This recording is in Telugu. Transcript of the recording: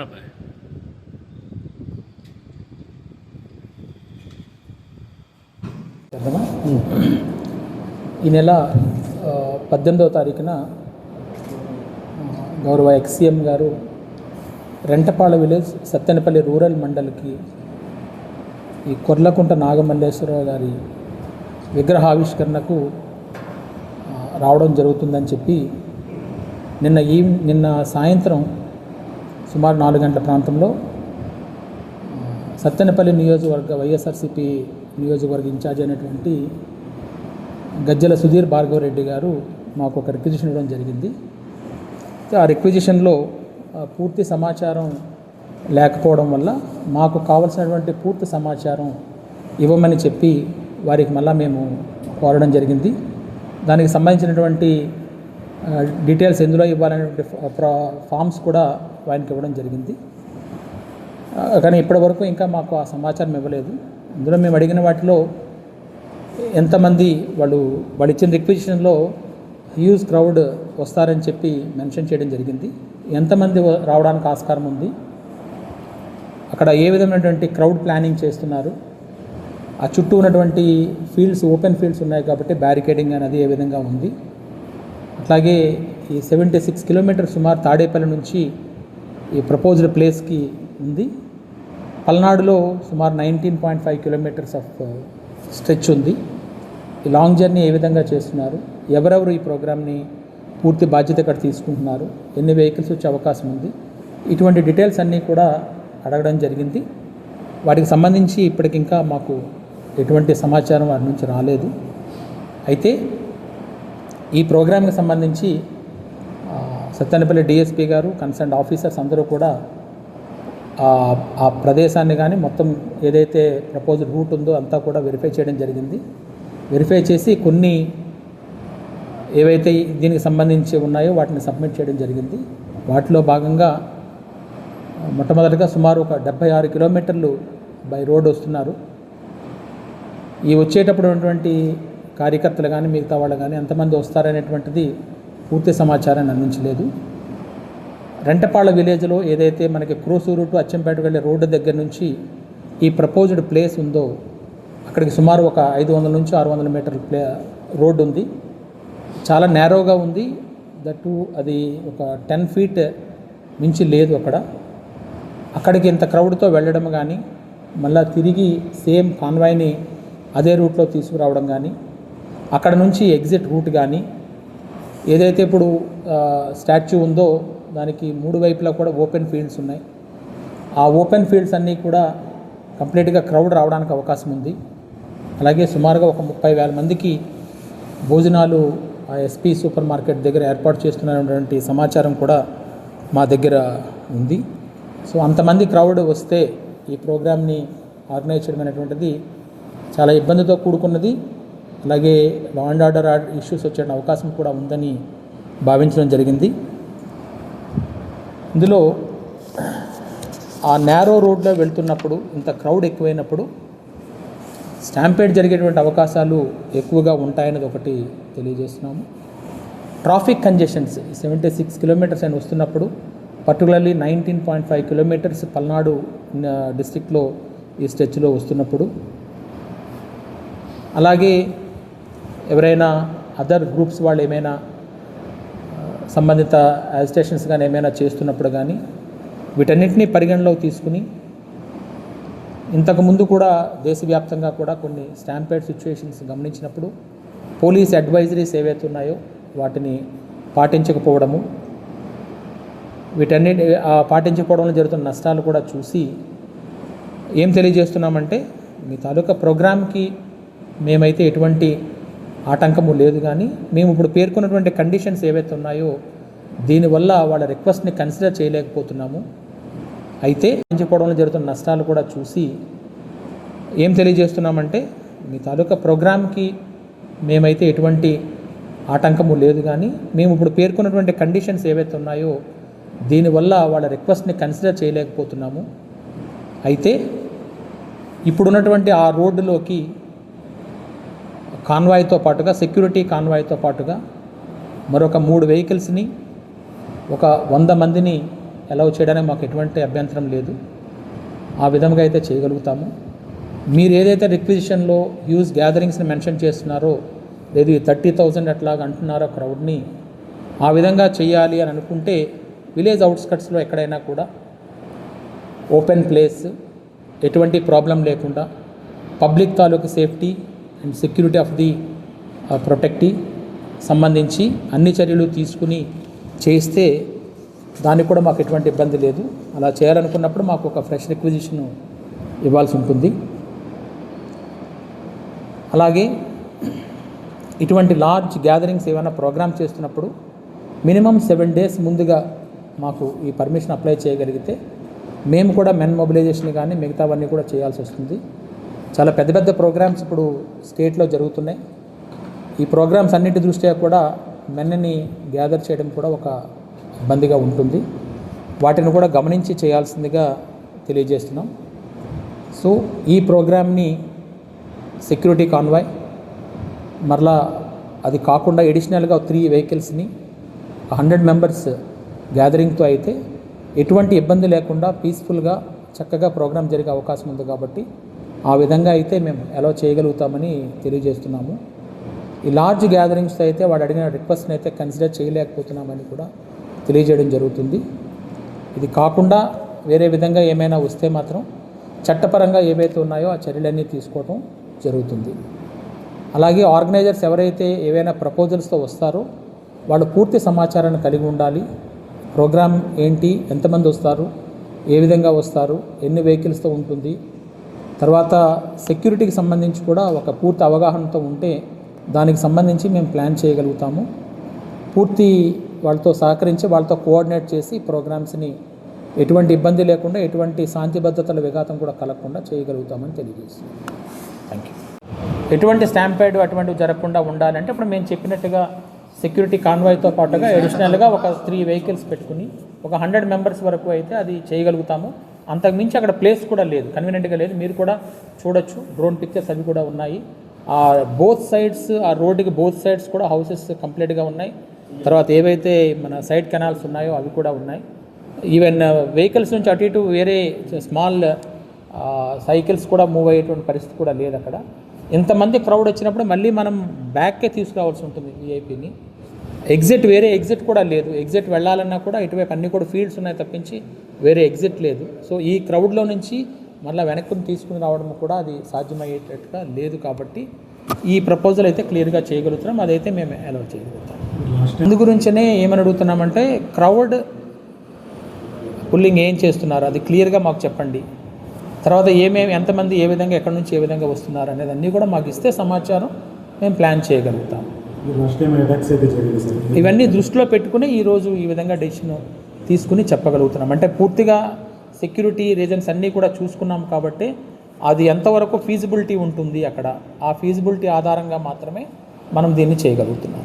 Bye. చేద్దామా? ఈ నెల పద్దెనిమిదవ తారీఖున గౌరవ ఎక్స్సీఎం గారు రెంటపాళ విలేజ్ సత్తెనపల్లి రూరల్ మండల్కి ఈ కొర్లకుంట నాగమల్లేశ్వరరావు గారి విగ్రహావిష్కరణకు రావడం జరుగుతుందని చెప్పి నిన్న ఈ నిన్న సాయంత్రం సుమారు నాలుగు గంటల ప్రాంతంలో సత్తెనపల్లి నియోజకవర్గ వైఎస్ఆర్సీపీ నియోజకవర్గ ఇన్ఛార్జ్ అయినటువంటి గజ్జల సుధీర్ భార్గవరెడ్డి గారు మాకు ఒక రిక్విజిషన్ ఇవ్వడం జరిగింది. ఆ రిక్విజిషన్లో పూర్తి సమాచారం లేకపోవడం వల్ల మాకు కావలసినటువంటి పూర్తి సమాచారం ఇవ్వమని చెప్పి వారికి మళ్ళా మేము కోరడం జరిగింది. దానికి సంబంధించినటువంటి డీటెయిల్స్ ఎందులో ఇవ్వాలనేటువంటి ఫామ్స్ కూడా ఆయనకి ఇవ్వడం జరిగింది. కానీ ఇప్పటివరకు ఇంకా మాకు ఆ సమాచారం ఇవ్వలేదు. ఇందులో మేము అడిగిన వాటిలో ఎంతమంది వాళ్ళు వాళ్ళు ఇచ్చిన రిక్విజిషన్లో హ్యూజ్ క్రౌడ్ వస్తారని చెప్పి మెన్షన్ చేయడం జరిగింది. ఎంతమంది వ- రావడానికి ఆస్కారం ఉంది? అక్కడ ఏ విధమైనటువంటి క్రౌడ్ ప్లానింగ్ చేస్తున్నారు? ఆ చుట్టూ ఉన్నటువంటి ఫీల్డ్స్ ఓపెన్ ఫీల్డ్స్ ఉన్నాయి కాబట్టి బ్యారికేడింగ్ అనేది ఏ విధంగా ఉంది? అట్లాగే ఈ సెవెంటీ సిక్స్ కిలోమీటర్ సుమారు తాడేపల్లి నుంచి ఈ ప్రపోజ్డ్ ప్లేస్కి ఉంది. పల్నాడులో సుమారు nineteen point five kilometres of stretch ఉంది. ఈ లాంగ్ జర్నీ ఏ విధంగా చేస్తున్నారు? ఎవరెవరు ఈ ప్రోగ్రామ్ని పూర్తి బాధ్యత ఇక్కడ తీసుకుంటున్నారు? ఎన్ని వెహికల్స్ వచ్చే అవకాశం ఉంది? ఇటువంటి డీటెయిల్స్ అన్నీ కూడా అడగడం జరిగింది. వాటికి సంబంధించి ఇప్పటికింకా మాకు ఎటువంటి సమాచారం వారి నుంచి రాలేదు. అయితే ఈ ప్రోగ్రామ్కి సంబంధించి సత్యనపల్లి సత్తెనపల్లి డిఎస్పీ గారు కన్సర్న్ ఆఫీసర్స్ అందరూ కూడా ఆ- ప్రదేశాన్ని కానీ మొత్తం ఏదైతే ప్రపోజల్ రూట్ ఉందో అంతా కూడా వెరిఫై చేయడం జరిగింది. వెరిఫై చేసి కొన్ని ఏవైతే దీనికి సంబంధించి ఉన్నాయో వాటిని సబ్మిట్ చేయడం జరిగింది. వాటిలో భాగంగా మొట్టమొదటిగా సుమారు ఒక డెబ్బై ఆరు కిలోమీటర్లు బై రోడ్ వస్తున్నారు. ఈ వచ్చేటప్పుడు ఉన్నటువంటి కార్యకర్తలు కానీ మిగతా వాళ్ళు కానీ ఎంతమంది వస్తారనేటువంటిది పూర్తి సమాచారాన్ని అందించలేదు. రెంటపాళ్ళ విలేజ్లో ఏదైతే మనకి క్రోసూరు టు అచ్చంపేట వెళ్ళే రోడ్డు దగ్గర నుంచి ఈ ప్రపోజ్డ్ ప్లేస్ ఉందో అక్కడికి సుమారు ఒక ఐదు వందల నుంచి ఆరు వందల మీటర్ల ప్లే రోడ్డు ఉంది. చాలా నేరోగా ఉంది. దట్టు అది ఒక టెన్ ఫీట్ మించి లేదు అక్కడ. అక్కడికి ఇంత క్రౌడ్తో వెళ్ళడం కానీ మళ్ళా తిరిగి సేమ్ కాన్వాయ్ని అదే రూట్లో తీసుకురావడం కానీ అక్కడ నుంచి ఎగ్జిట్ రూట్ కానీ ఏదైతే ఇప్పుడు స్టాచ్యూ ఉందో దానికి మూడు వైపులా కూడా ఓపెన్ ఫీల్డ్స్ ఉన్నాయి. ఆ ఓపెన్ ఫీల్డ్స్ అన్నీ కూడా కంప్లీట్గా క్రౌడ్ రావడానికి అవకాశం ఉంది. అలాగే సుమారుగా ఒక ముప్పై వేల మందికి భోజనాలు ఆ ఎస్పీ సూపర్ మార్కెట్ దగ్గర ఏర్పాటు చేస్తున్నటువంటి సమాచారం కూడా మా దగ్గర ఉంది. సో అంతమంది క్రౌడ్ వస్తే ఈ ప్రోగ్రామ్ని ఆర్గనైజ్ చేయడం అనేటువంటిది చాలా ఇబ్బందితో కూడుకున్నది. అలాగే లా అండ్ ఆర్డర్ ఇష్యూస్ వచ్చే అవకాశం కూడా ఉందని భావించడం జరిగింది. ఇందులో ఆ నేరో రోడ్లో వెళ్తున్నప్పుడు ఇంత క్రౌడ్ ఎక్కువైనప్పుడు స్టాంపేడ్ జరిగేటువంటి అవకాశాలు ఎక్కువగా ఉంటాయన్నది ఒకటి తెలియజేస్తున్నాము. Traffic congestions seventy six kilometres అని వస్తున్నప్పుడు particularly nineteen point five kilometres Palnadu uh, డిస్టిక్లో ఈ స్ట్రెచ్లో వస్తున్నప్పుడు. అలాగే ఎవరైనా అదర్ గ్రూప్స్ వాళ్ళు ఏమైనా సంబంధిత యాజిటేషన్స్ కానీ ఏమైనా చేస్తున్నప్పుడు కానీ వీటన్నిటినీ పరిగణలోకి తీసుకుని ఇంతకుముందు కూడా దేశవ్యాప్తంగా కూడా కొన్ని స్టాంపేడ్ సిచ్యువేషన్స్ గమనించినప్పుడు పోలీస్ అడ్వైజరీస్ ఏవైతే ఉన్నాయో వాటిని పాటించకపోవడము వీటన్నిటి పాటించకపోవడంలో జరుగుతున్న నష్టాలు కూడా చూసి ఏం తెలియజేస్తున్నామంటే మీ తాలూకా ప్రోగ్రామ్కి మేమైతే ఎటువంటి ఆటంకము లేదు కానీ మేము ఇప్పుడు పేర్కొన్నటువంటి కండిషన్స్ ఏవైతే ఉన్నాయో దీనివల్ల వాళ్ళ రిక్వెస్ట్ని కన్సిడర్ చేయలేకపోతున్నాము. అయితే ఎంచుకోవడం జరుగుతున్న నష్టాలు కూడా చూసి ఏం తెలియజేస్తున్నామంటే మీ తాలూకా ప్రోగ్రామ్కి మేమైతే ఎటువంటి ఆటంకము లేదు కానీ మేము ఇప్పుడు పేర్కొన్నటువంటి కండిషన్స్ ఏవైతే ఉన్నాయో దీనివల్ల వాళ్ళ రిక్వెస్ట్ని కన్సిడర్ చేయలేకపోతున్నాము. అయితే ఇప్పుడున్నటువంటి ఆ రోడ్డులోకి కాన్వాయ్తో పాటుగా సెక్యూరిటీ కాన్వాయ్తో పాటుగా మరొక మూడు వెహికల్స్ని ఒక వంద మందిని అలౌ చేయడానికి మాకు ఎటువంటి అభ్యంతరం లేదు. ఆ విధంగా అయితే చేయగలుగుతాము. మీరు ఏదైతే రిక్విజిషన్లో హ్యూజ్ గ్యాదరింగ్స్ని మెన్షన్ చేస్తున్నారో లేదు ఈ థర్టీ థౌజండ్ అట్లాగా అంటున్నారో క్రౌడ్ని ఆ విధంగా చేయాలి అని అనుకుంటే విలేజ్ అవుట్స్కట్స్లో ఎక్కడైనా కూడా ఓపెన్ ప్లేస్ ఎటువంటి ప్రాబ్లం లేకుండా పబ్లిక్ తాలూకు safety and security of the protectee సంబంధించి అన్ని చర్యలు తీసుకుని చేస్తే దానికి కూడా మాకు ఎటువంటి ఇబ్బంది లేదు. అలా చేయాలనుకున్నప్పుడు మాకు ఒక ఫ్రెష్ రిక్విజిషన్ ఇవ్వాల్సి ఉంటుంది. అలాగే ఇటువంటి లార్జ్ గ్యాదరింగ్స్ ఏమైనా ప్రోగ్రామ్ చేస్తున్నప్పుడు మినిమం సెవెన్ డేస్ ముందుగా మాకు ఈ పర్మిషన్ అప్లై చేయగలిగితే మేము కూడా మెన్ మొబిలైజేషన్ కానీ మిగతావన్నీ కూడా చేయాల్సి వస్తుంది. చాలా పెద్ద పెద్ద ప్రోగ్రామ్స్ ఇప్పుడు స్టేట్లో జరుగుతున్నాయి. ఈ ప్రోగ్రామ్స్ అన్నిటి దృష్ట్యా కూడా మెన్నని గ్యాదర్ చేయడం కూడా ఒక ఇబ్బందిగా ఉంటుంది. వాటిని కూడా గమనించి చేయాల్సిందిగా తెలియజేస్తున్నాం. సో ఈ ప్రోగ్రామ్ని సెక్యూరిటీ కాన్వాయ్ మరలా అది కాకుండా ఎడిషనల్గా త్రీ వెహికల్స్ని హండ్రెడ్ మెంబర్స్ గ్యాదరింగ్తో అయితే ఎటువంటి ఇబ్బంది లేకుండా పీస్ఫుల్గా చక్కగా ప్రోగ్రామ్ జరిగే అవకాశం ఉంది కాబట్టి ఆ విధంగా అయితే మేము ఎలా చేయగలుగుతామని తెలియజేస్తున్నాము. ఈ లార్జ్ గ్యాదరింగ్స్ అయితే వాడు అడిగిన రిక్వెస్ట్ని అయితే కన్సిడర్ చేయలేకపోతున్నామని కూడా తెలియజేయడం జరుగుతుంది. ఇది కాకుండా వేరే విధంగా ఏమైనా వస్తే మాత్రం చట్టపరంగా ఏవైతే ఉన్నాయో ఆ చర్యలన్నీ తీసుకోవడం జరుగుతుంది. అలాగే ఆర్గనైజర్స్ ఎవరైతే ఏవైనా ప్రపోజల్స్తో వస్తారో వాళ్ళు పూర్తి సమాచారాన్ని కలిగి ఉండాలి. ప్రోగ్రామ్ ఏంటి? ఎంతమంది వస్తారు? ఏ విధంగా వస్తారు? ఎన్ని వెహికల్స్తో ఉంటుంది? తర్వాత సెక్యూరిటీకి సంబంధించి కూడా ఒక పూర్తి అవగాహనతో ఉంటే దానికి సంబంధించి మేము ప్లాన్ చేయగలుగుతాము. పూర్తి వాళ్ళతో సహకరించి వాళ్ళతో కోఆర్డినేట్ చేసి ప్రోగ్రామ్స్ని ఎటువంటి ఇబ్బంది లేకుండా ఎటువంటి శాంతి భద్రతల విఘాతం కూడా కలగకుండా చేయగలుగుతామని తెలియజేస్తున్నాం. థ్యాంక్ యూ ఎటువంటి స్టాంపేడ్ అటువంటివి జరగకుండా ఉండాలంటే ఇప్పుడు మేము చెప్పినట్టుగా సెక్యూరిటీ కాన్వాయ్తో పాటుగా అడిషనల్గా ఒక త్రీ వెహికల్స్ పెట్టుకుని ఒక హండ్రెడ్ మెంబర్స్ వరకు అయితే అది చేయగలుగుతాము. అంతకుమించి అక్కడ ప్లేస్ కూడా లేదు. కన్వీనియంట్గా లేదు. మీరు కూడా చూడొచ్చు. డ్రోన్ పిక్చర్స్ అవి కూడా ఉన్నాయి. ఆ బోత్ సైడ్స్ ఆ రోడ్డుకి బోత్ సైడ్స్ కూడా హౌసెస్ కంప్లీట్గా ఉన్నాయి. తర్వాత ఏవైతే మన సైడ్ కెనాల్స్ ఉన్నాయో అవి కూడా ఉన్నాయి. ఈవెన్ వెహికల్స్ uh, నుంచి అటు ఇటు వేరే స్మాల్ సైకిల్స్ కూడా మూవ్ అయ్యేటువంటి పరిస్థితి కూడా లేదు అక్కడ. ఇంతమంది క్రౌడ్ వచ్చినప్పుడు మళ్ళీ మనం బ్యాక్కే తీసుకురావాల్సి ఉంటుంది విఐపిని ఎగ్జిట్ వేరే ఎగ్జిట్ కూడా లేదు. ఎగ్జిట్ వెళ్ళాలన్నా కూడా ఇటువైపు అన్ని కూడా ఫీల్డ్స్ ఉన్నాయి తప్పించి వేరే ఎగ్జిట్ లేదు. సో ఈ క్రౌడ్లో నుంచి మళ్ళీ వెనక్కి తీసుకుని రావడం కూడా అది సాధ్యమయ్యేటట్టుగా లేదు కాబట్టి ఈ ప్రపోజల్ అయితే క్లియర్గా చేయగలుగుతున్నాం. అదైతే మేము అలౌ చేయగలుగుతాం. అందు గురించనే ఏమని అడుగుతున్నామంటే క్రౌడ్ పుల్లింగ్ ఏం చేస్తున్నారు? అది క్లియర్గా మాకు చెప్పండి. తర్వాత ఏమేమి ఎంతమంది ఏ విధంగా ఎక్కడి నుంచి ఏ విధంగా వస్తున్నారు అనేది అన్నీ కూడా మాకు ఇస్తే సమాచారం మేము ప్లాన్ చేయగలుగుతాం. ఇవన్నీ దృష్టిలో పెట్టుకుని ఈరోజు ఈ విధంగా డెసిషన్ తీసుకుని చెప్పగలుగుతున్నాం. అంటే పూర్తిగా సెక్యూరిటీ రీజన్స్ అన్నీ కూడా చూసుకున్నాం కాబట్టి అది ఎంతవరకు ఫీజిబిలిటీ ఉంటుంది అక్కడ? ఆ ఫీజిబిలిటీ ఆధారంగా మాత్రమే మనం దీన్ని చేయగలుగుతున్నాం.